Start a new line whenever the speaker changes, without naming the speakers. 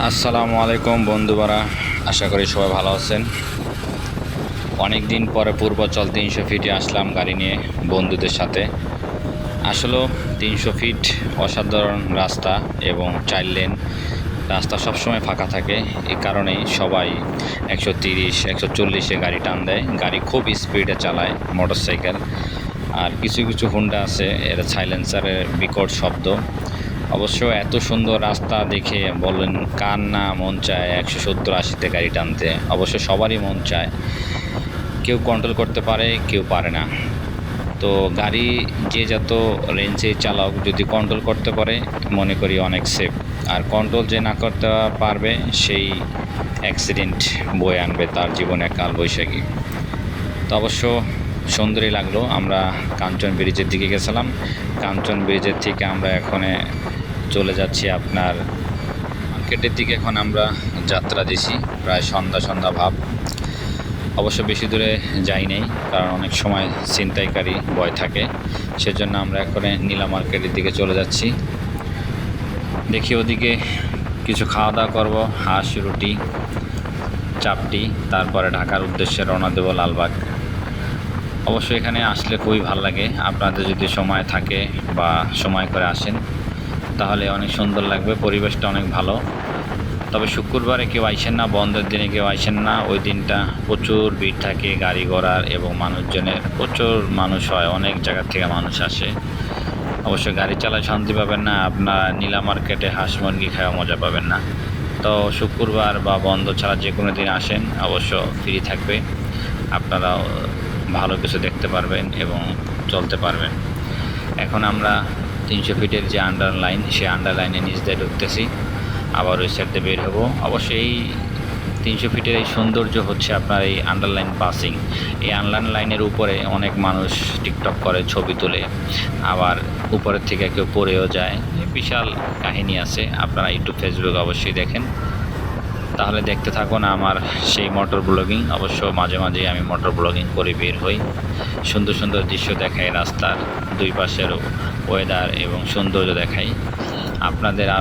আসসালামু আলাইকুম বন্ধুবারা, আশা করি সবাই ভালো আছেন। অনেক দিন পরে পূর্বাচল তিনশো ফিটে আসলাম গাড়ি নিয়ে বন্ধুদের সাথে। আসলেও তিনশো ফিট অসাধারণ রাস্তা এবং চার লেন রাস্তা সবসময় ফাঁকা থাকে, এই কারণেই সবাই একশো তিরিশ, একশো চল্লিশে গাড়ি টান দেয়। গাড়ি খুব স্পিডে চালায় মোটরসাইকেল আর কিছু কিছু হুন্ডা আছে, এর সাইলেন্সারের বিকট শব্দ। অবশ্য এত সুন্দর রাস্তা দেখে বলেন কার না মন চায় একশো সত্তর আশিতে গাড়ি টানতে? অবশ্য সবারই মন চায়। কেউ কন্ট্রোল করতে পারে, কেউ পারে না। তো গাড়ি যে যত রেঞ্জে চালক, যদি কন্ট্রোল করতে পারে, মনে করি অনেক সেফ আর কন্ট্রোল যে না করতে পারবে, সেই অ্যাক্সিডেন্ট বয়ে আনবে তার জীবনে কাল বৈশাখী। তো অবশ্য সুন্দরই লাগল। আমরা কাঞ্চন ব্রিজের দিকে গেছিলাম। কাঞ্চন ব্রিজের থেকে আমরা এখন চলে যাচ্ছি আপনার মার্কেটের দিকে। এখন আমরা যাত্রা দিছি, প্রায় সন্ধ্যা সন্ধ্যা ভাব। অবশ্য বেশি দূরে যাই নাই, কারণ অনেক সময় ছিনতাইকারী ভয় থাকে। সেজন্য আমরা এখন নীলা মার্কেটের দিকে চলে যাচ্ছি। দেখি ওদিকে কিছু খাওয়া দাওয়া করব, হাঁস, রুটি, চাপটি, তারপরে ঢাকার উদ্দেশ্যে রওনা দেবো লালবাগ। অবশ্য এখানে আসলে খুবই ভালো লাগে। আপনাদের যদি সময় থাকে বা সময় করে আসেন তাহলে অনেক সুন্দর লাগবে, পরিবেশটা অনেক ভালো। তবে শুক্রবারে কেউ আইসেন না, বন্ধের দিনে কেউ আইসেন না। ওই দিনটা প্রচুর ভিড় থাকে গাড়ি ঘোড়ার এবং মানুষজনের, প্রচুর মানুষ হয়, অনেক জায়গার থেকে মানুষ আসে। অবশ্য গাড়ি চালায় শান্তি পাবেন না, আপনার নীলা মার্কেটে হাঁস মুরগি খাওয়া মজা পাবেন না। তো শুক্রবার বা বন্ধ ছাড়া যে কোনো দিন আসেন, অবশ্য ফ্রি থাকবে। আপনারা ভালো কিছু দেখতে পারবেন এবং চলতে পারবেন। এখন আমরা তিনশো ফিটের যে আন্ডার লাইন সেই আন্ডার লাইনে নিচ দিয়ে ঢুকতেছি। আবার ওই সাইড দিয়ে বের হব। অবশ্যই তিনশো ফিটের এই সৌন্দর্য হচ্ছে আপনার এই আন্ডারলাইন পাসিং এই আন্ডার লাইনের উপরে অনেক মানুষ টিকটক করে ছবি তোলে। আবার উপরের থেকে কেউ পড়েও যায়। বিশাল কাহিনী আছে। আপনারা ইউটিউব ফেসবুক অবশ্যই দেখেন। তাহলে দেখতে থাকুন আমার সেই মোটর ব্লগিং অবশ্য মাঝে মাঝে আমি মোটর ব্লগিং করে বের হই। সুন্দর সুন্দর দৃশ্য দেখাই রাস্তার দুই পাশের ওয়েদার এবং সৌন্দর্য দেখাই। আপনাদের আরও